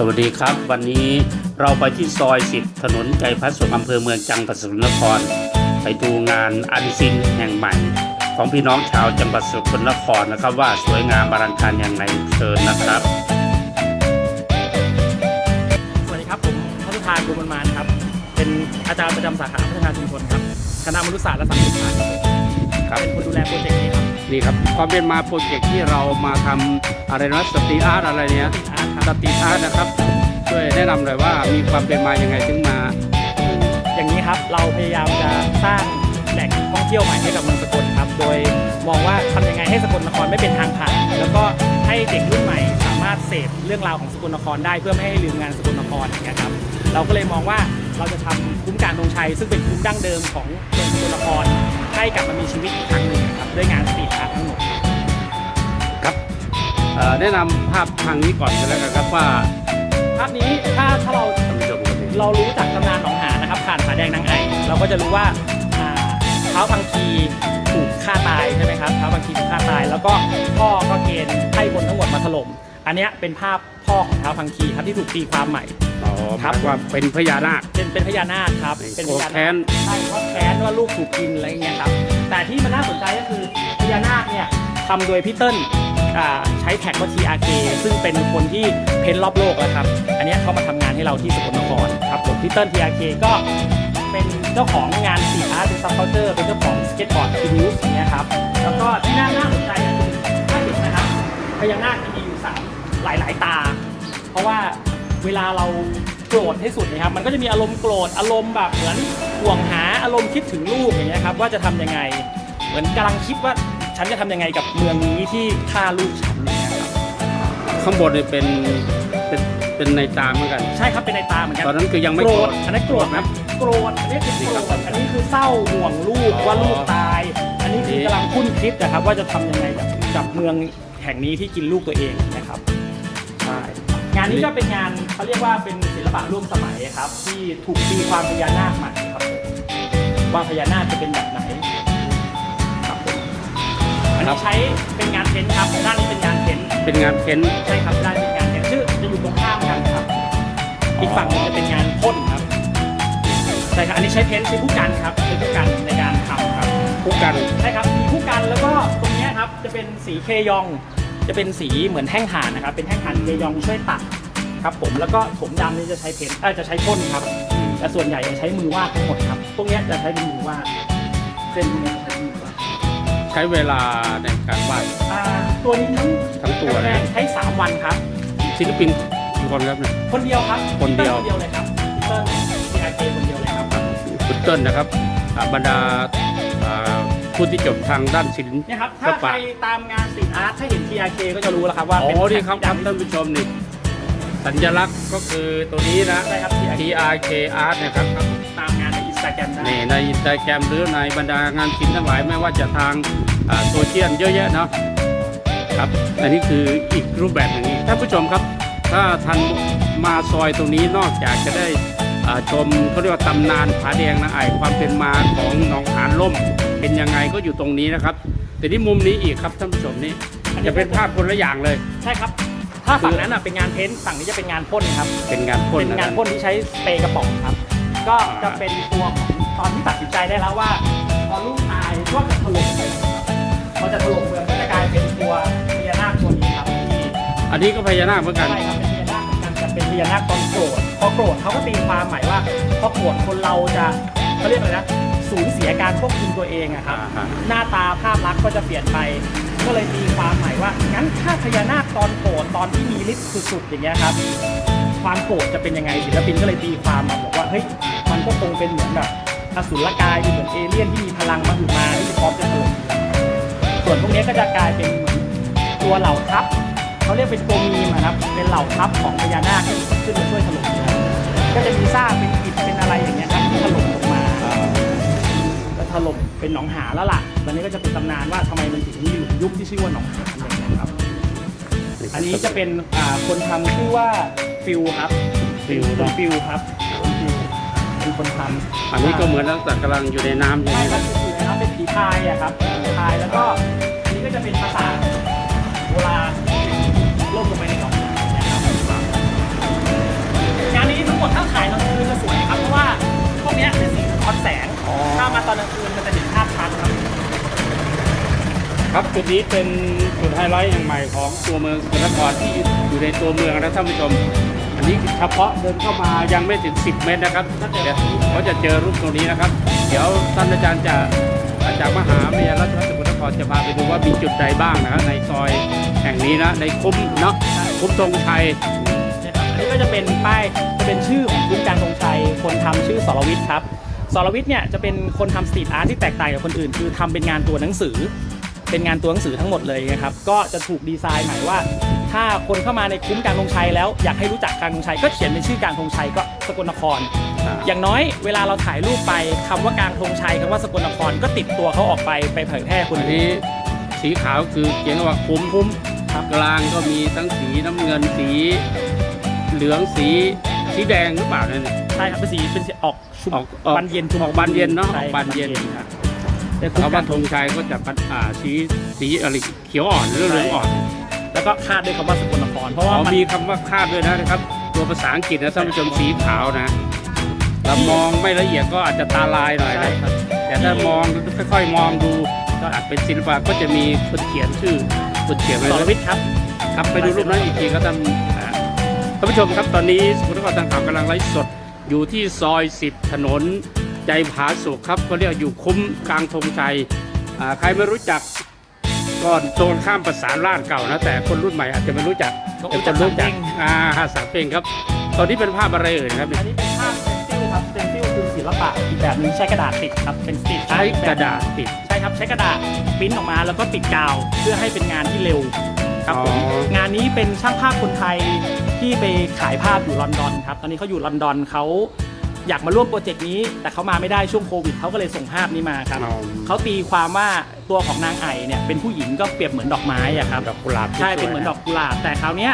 สวัสดีครับ วันนี้เราไปที่ซอย10ถนนใจพัฒสุขอำเภอเมืองจังหวัดสกลนคร ไปดูงานอันซินแห่งใหม่ ของพี่น้องชาวจังหวัดสกลนครนะครับ ว่าสวยงามบารังการอย่างไรเชิญนะครับ สวัสดีครับผมพัฒนานกุลมานครับ เป็นอาจารย์ประจำสาขาพัฒนาชุมชนครับคณะมนุษยศาสตร์และสังคมศาสตร์ครับเป็นคนดูแลโปรเจกต์นี้ครับนี่ครับความเป็นมาโปรเจกต์ที่เรามาทำอะไรนะสตรีทอาร์ตอะไรเนี้ยอาร์ตค สตรีทอาร์ตนะครับ ช่วยแนะนำหน่อยว่ามีความเป็นมายังไงถึงมา อย่างนี้ครับเราพยายามจะสร้างแหล่งท่องเที่ยวใหม่ให้กับเมืองสกลครับ โดยมองว่าทำยังไงให้สกลนครไม่เป็นทางผ่าน แล้วก็ให้เด็กรุ่นใหม่สามารถเสพเรื่องราวของสกลนครได้เพื่อไม่ให้ลืมงานสกลนครอย่างเงี้ยครับเราก็เลยมองว่าเราจะทำคุ้มการธงชัย ซึ่งเป็นคุ้มดั้งเดิมของเมืองสกลนครให้กลับมามีชีวิตอีกครั้งหนึ่งครับด้วยงานสตรีทอาร์ตทั้งหมด แนะนำภาพทางนี้ก่อนกันแล้วกันครับว่าภาพนี้ถ้าถ้าเราท่านผู้ชมคนนี้เรารู้จากตำนานหนองหานะครับผ่านผาแดงนางไอเราก็จะรู้ว่าอ่าเท้าวพังคีถูกฆ่าตายใช่ไหมครับเท้าวพังคีถูกฆ่าตาย แล้วก็พ่อก็เกณฑ์ให้บนทั้งหมดมาถล่มอันเนี้ยเป็นภาพพ่อของเท้าวพังคีครับที่ถูกตีความใหม่อ๋อครับหมายความเป็นพญานาคเป็นเป็นพญานาคครับเป็นพญาโกรธแค้นาคนใช่เพราะแค้นว่าลูกถูกกินอะไรอย่างเงี้ยครับแต่ที่มันน่าสนใจก็คือพญานาคเนี่ยทำโดยพี่เติ้ลอ่า ใช้แท็กว่า TRK ซึ่งเป็นคนที่เพ้นรอบโลกแล้วครับ อันนี้เขามาทำงานให้เราที่สกลนครครับผมพี่เติ้ล TRK ก็เป็นเจ้าของงานสีอาร์ตเป็นซับเคาน์เตอร์เป็นเจ้าของสเก็ตบอร์ดคิวส์อย่างเงี้ยครับ แล้วก็ที่น่าน่าสนใจก็คือถ้าเห็นนะครับพญานาคจะมีอยู่สามหลายหลายตา เพราะว่าเวลาเราโกรธที่สุดนะครับ มันก็จะมีอารมณ์โกรธอารมณ์แบบเหมือนห่วงหาอารมณ์คิดถึงลูกอย่างเงี้ยครับว่าจะทำยังไง เหมือนกำลังคิดว่า ฉันจะทำยังไงกับเมืองนี้ที่ฆ่าลูกฉันอย่างเงี้ยครับข้างบนเนี่ยเป็นเป็นเป็นในตามเหมือนกัน ใช่ครับเป็นในตาเหมือนกัน ตอนนั้นคือยังไม่โกรโกรธธอันนั้นโกรธครับโกรธอันนี้คือโกรธอันนี้คือเศร้าห่วงลูกอ๋อว่าลูกตาย อันนี้คือกำลังคุ้นคิดนะครับ ว่าจะทำยังไงกับกับเมืองแห่งนี้ที่กินลูกตัวเองนะครับใช่งานนี้ก็เป็นงานเขาเรียกว่าเป็นศิลปะร่วมสมัยครับ ที่ถูกตีความพญานาคใหม่ครับผมว่าพญานาคจะเป็นแบบไหนครับผม อันนี้ใช้เป็นงานเพ้นท์ครับ ด้านนี้เป็นงานเพ้นท์เป็นงานเพ้นท์ใช่ครับ ด้านนี้เป็นงานเพ้นท์ชื่อจะอยู่ตรงข้ามกันครับ อีกฝั่งหนึงจะเป็นงานพ่นครับ ใช่ครับ อันนี้ใช้เพ้นท์ใช้ผู้กันครับใช้ผู้กันในการทำครับ คู่กัน ใช่ครับ มีผู้กันแล้วก็ตรงเนี้ยครับจะเป็นสีเคยอง จะเป็นสีเหมือนแท่งถ่านนะครับ เป็นแท่งถ่านเคยองช่วยตัดครับผม แล้วก็ถมดำนี่จะใช้เพ้นท์เออจะใช้พ่นครับ แต่ส่วนใหญ่จะใช้มือวาดทั้งหมดครับพวกเนี้ยจะใช้เป็นมือวาด เส้นพวกเนี้ยจะใช้เป็นมือวาดใช้เวลาในการวาดอ่าตัวนี้ทั้งทั้งตัวแรเลยกใช้สามวันครับศิลปินกี่คนครับเนี่ย คนเดียวครับคนเดียว คนเดียวเลยครับพีเติ้ลพีอาร์เคคนเดียวเลยครับคุณเติ้ลนะครับอ่าบรรดาอ่าผู้ที่จบทางด้านศิลป์เนี่ยครับศิถ้าลใครปะตามงานสตรีทอาร์ตถ้าเห็น TRK ก็จะรู้แล้วครับว่าอ๋เป็นอนี่ครับครับแท็ท่านกที่ผู้ชมนี่สัญลักษณ์ก็คือตัวนี้นะใช่ครับ TRK TRK Art นะครับตามงานในอินสตาแกรมได้ นี่ในอินสตาแกรมหรือในบรรดางานศิลป์ทั้งหลายไม่ว่าจะทางอ่าโซเชียลเยอะแยะเนาะครับอันนี้คืออีกรูปแบบหนึ่งท่านผู้ชมครับ ถ้าท่านมาซอยตรงนี้นอกจากจะได้อ่าชมเขาเรียกว่าตำนานผาแดงนะไอายความเป็นมาของหนองหานล่ม เป็นยังไงก็อยู่ตรงนี้นะครับ แต่ที่มุมนี้อีกครับท่านผู้ชมนี่จะเป็นภาพคนละอย่างเลย ใช่ครับ ถ้าฝั่งนั้นอะเป็นงานเพ้นท์ฝั่งนี้จะเป็นงานพ่นครับ เป็นงานพ่นเป็นนะงานพ่นที่ใช้สเปรย์กระป๋องครับ ก็จะเป็นตัวของตอนที่ตัดสินใจได้แล้วว่าพอลูกตายก็จะถล่มเมืองครับพอจะถล่มเมืองก็จะกลายเป็นตัวพญานาคตัวนี้ครับที่อันนี้ก็พญานาคเหมือนกัน ใช่ครับเป็นพญานาคเหมือนกันจะเป็นพญานาคตอนโกรธพอโกรธเขาก็ตีความหมายว่าพอโกรธคนเราจะเขาเรียกอะไรนะสูญเสียการควบคุมตัวเองอะครับ อ่าหน้าตาภาพลักษณ์ก็จะเปลี่ยนไป ก็เลยตีความหมายว่างั้นถ้าพญานาคตอนโกรธตอนที่มีฤทธิ์สุดๆอย่างเงี้ยครับ ความโกรธจะเป็นยังไงศิลปินก็เลยตีความมาบอกว่า เฮ้ยมันก็คงเป็นเหมือนแบบอสุรกายเป็นเหมือนเอเลี่ยนที่มีพลังมาอยู่มาที่พร้อมจะถล่มส่วนพวกนี้ก็จะกลายเป็นเหมือนตัวเหล่าทัพเขาเรียกเป็นตัวมีมอะครับเป็นเหล่าทัพของพญานาคที่ขึ้นมาช่วยถล่มเมืองก็จะมีซากเป็นอิฐเป็นอะไรอย่างเงี้ยครับที่ถล่มลงมาก็ถล่มเป็นหนองหาแล้วล่ะตอนนี้ก็จะเป็นตำนานว่าทำไมมันถึงมีหลุมยุบที่ชื่อว่าหนองหาอะไรอย่างเงี้ยครับอันนี้จะเป็นอ่าคนทำชื่อว่าฟิลครับฟิลคุณฟิลครับคุณฟิล็นคนทำอันนี้ก็เหมือนลักษณะกำลังอยู่ในน้ำอย่ใช่ไหมครับอยู่ในน้ำเป็นผีพายอะครับผีพายแล้วก็นี่ก็จะเป็นภาษาโบราณล่ลงไปในหนองครับงานนี้ทั้งหมดทั้งขายตอนกลางคืนจะสวยครับเพราะว่าพวกเนี้ยเป็สิ่งสะท้อนแสงถ้ามาตอนกลางคืนมันจะเห็นภาพชัดครับ ครับจุดนี้เป็นจุดไฮไลท์อย่างใหม่ของตัวเมืองสกลนครที่อยู่ในตัวเมืองนะท่านผู้ชม นี้เฉพาะเดินเข้ามายังไม่ถึง 10 เมตรนะครับเดี๋ยวเขาจะเจอรูปตรงนี้นะครับ เดี๋ยวท่านอาจารย์จะจากมหาวิทยาลัยราชภัฏสกลนครจะพาไปดูว่ามีจุดใดบ้างนะครับในซอยแห่งนี้นะในคุ้มเนาะคุ้มธงชัยอันนี้ก็จะเป็นป้ายจะเป็นชื่อของคุ้มการธงชัย คนทำชื่อสรวิทย์ครับสรวิทย์เนี่ยจะเป็นคนทำสตรีทอาร์ตที่แตกต่างจากคนอื่น คือทำเป็นงานตัวหนังสือ เป็นงานตัวหนังสือทั้งหมดเลยนะครับก็จะถูกดีไซน์หมายว่า ถ้าคนเข้ามาในคุ้มการธงชัยแล้ว อยากให้รู้จักการธงชัยก็เขียนเป็นชื่อการธงชัยก็สกลนคร อย่างน้อยเวลาเราถ่ายรูปไปคำว่าการธงชัยคำว่าสกลนครก็ติดตัวเขาออกไปไปเผยแพร่คนอันอื่นนี้สีขาวคือเขียนว่าคุ้มคุ้มครับกลางก็มีทั้งสีน้ำเงินสี เหลืองสีสีแดงหรือเปล่าเนี่ยใช่ครับเป็นสีเป็นสีออกชุมออกออกบานเย็นชุมออกบานเย็นเนอะใช่ออกบานเย็นครับแต่คุ้มเขากัว่านธงชัยก็จะปัดอ่าสีสีอะไรเขียวอ่อนหรือเหลืองอ่อน แล้วก็คาดด้วยคำว่าสกลนครเพราะอ๋ว่าอมันมีคำว่าคาดด้วยนะครับ ตัวภาษาอังกฤษนะท่านผู้ชมสีขาวนะเรามองไม่ละเอียดก็อาจจะตาลายหน่อยใช่นะครับแต่ถ้ามองค่อยๆมองดูก็อาจเป็นศิลปะก็จะมีคนเขียนชื่อคนเขียนไว้สรด้วยวิทย์ครับ ครับไปดูรูปนั้นอีกทีครับท่านอ่าท่านผู้ชมครับตอนนี้สมุทรสาครทางข่าวกำลังไลฟ์สดอยู่ที่ซอย 10 ถนน ใจผาสุกครับเขาเรียกอยู่คุ้มกลางธงชัยอ่าใครไม่รู้จัก ก่อนโซนข้ามประสานร้านเก่านะ แต่คนรุ่นใหม่อาจจะไม่รู้จักก็แต่รู้คจักนรู้จักสามเพ่งอ่าหาสามเพลงครับ ตอนนี้เป็นภาพอะไรเอ่ยครับอันนี้เป็นภาพสเตนซิลครับสเตนซิลคือศิลปะอีกแบบหนึงใช้กระดาษติดครับเป็นสตรีทอาใช้ร์ตกระดาษติดใช่ครับใช้กระดาษปริ้นออกมาแล้วก็ติดกาวเพื่อให้เป็นงานที่เร็วครับผมอ๋อ งานนี้เป็นช่างภาพคนไทยที่ไปขายภาพอยู่ลอนดอนครับตอนนี้เขาอยู่ลอนดอนเขา อยากมาร่วมโปรเจกต์นี้ แต่เขามาไม่ได้ช่วงโควิดเขาก็เลยส่งภาพนี้มาครับอ๋อเขาตีความว่าตัวของนางไอ่เนี่ยเป็นผู้หญิงก็เปรียบเหมือนดอกไม้อะครับดอกกุหลาบใช่สวยๆเป็นเหมือนดอกกุหลาบแต่คราวเนี้ย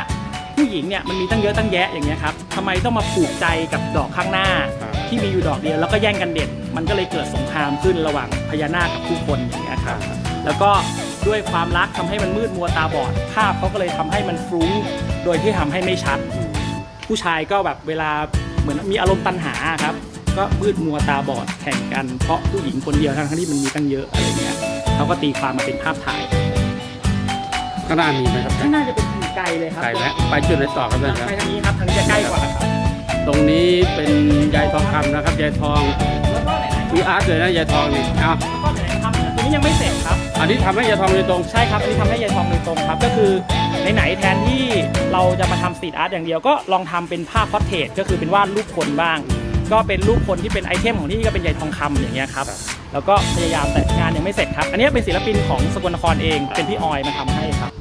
ผู้หญิงเนี่ยมันมีตั้งเยอะตั้งแยะอย่างเงี้ยครับทำไมต้องมาผูกใจกับดอกข้างหน้าครับที่มีอยู่ดอกเดียวแล้วก็แย่งกันเด็ด มันก็เลยเกิดสงครามขึ้นระหว่างพญานาคกับผู้คนอย่างเงี้ยครับแล้วก็ด้วยความรักทำให้มันมืดมัวตาบอดภาพเขาก็เลยทำให้มันฟรุ้งโดยที่ทำให้ไม่ชัด ผู้ชายก็แบบเวลา เหมือนมีอารมณ์ตัณหาครับ ก็มืดมัวตาบอดแข่งกันเพราะผู้หญิงคนเดียวทั้งๆที่มันมีตั้งเยอะอะไรเงี้ยเขาก็ตีความมาเป็นภาพถ่ายข้างหน้ามีไหมครับข้างหน้าจะเป็นอยู่ไกลเลยครับไกลแล้วไปจุดไหนต่อครับท่านครับ ไปทางนี้ครับทางนี้จะใกล้กว่าครับตรงนี้เป็นยายทองคำนะครับยายทองแล้วก็ไหนๆมีอาร์ตเลยนะยายทองนี่เอาแล้วก็ไหนๆทำเนี่ยตัวนี้ยังไม่เสร็จครับ อันนี้ทำให้ยายทองโดยตรง ใช่ครับอันนี้ทำให้ยายทองโดยตรงครับ ก็คือไหนๆแทนที่ เราจะมาทำสตรีทอาร์ตอย่างเดียวก็ลองทำเป็นภาพพอร์เทรตก็คือเป็นวาดรูปคนบ้าง ก็เป็นรูปคนที่เป็นไอเทมของที่นี่ก็เป็นยายทองคำอย่างเงี้ยครับแล้วก็พยายามแต่งานยังไม่เสร็จครับ อันนี้เป็นศิลปินของสกลนครเองเป็นพี่ออยมาทำให้ครับ